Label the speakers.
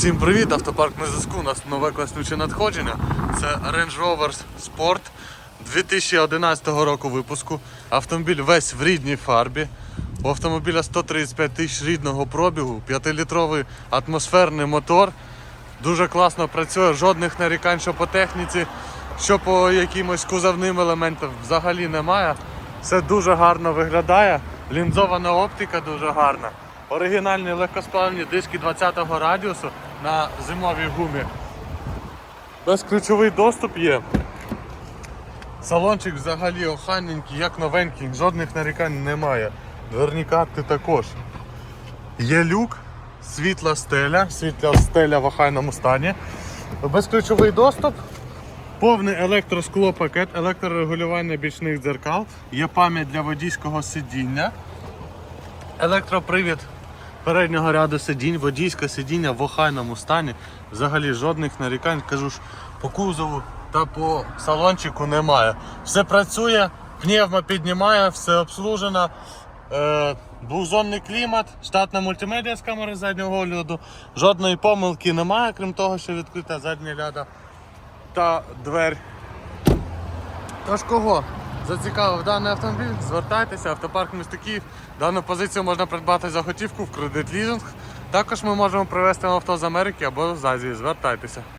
Speaker 1: Всім привіт! Автопарк на зв'язку. У нас нове класнюче надходження. Це Range Rover Sport 2011 року випуску. Автомобіль весь в рідній фарбі. У автомобіля 135 тисяч рідного пробігу, 5-літровий атмосферний мотор. Дуже класно працює, жодних нарікань, що по техніці, що по якимось кузовним елементам взагалі немає. Все дуже гарно виглядає. Лінзована оптика дуже гарна. Оригінальні легкосплавні диски 20-го радіусу на зимовій гумі. Безключовий доступ є. Салончик взагалі охайненький, як новенький, жодних нарікань немає. Дверні карти також. Є люк, світла стеля, світла стеля в охайному стані. Безключовий доступ, повний електросклопакет, електрорегулювання бічних дзеркал, є пам'ять для водійського сидіння, електропривід переднього ряду сидінь, водійське сидіння в охайному стані. Взагалі жодних нарікань, кажу ж, по кузову та по салончику немає. Все працює, пневма піднімає, все обслужено. Е, двохзонний клімат, штатна мультимедіа з камери заднього огляду. Жодної помилки немає, крім того, що відкрита задня ляда та двері. Тож кого зацікавив даний автомобіль, звертайтеся, автопарк міста Київ. Дану позицію можна придбати за готівку в кредит лізинг. Також ми можемо привезти авто з Америки або з Азії. Звертайтеся.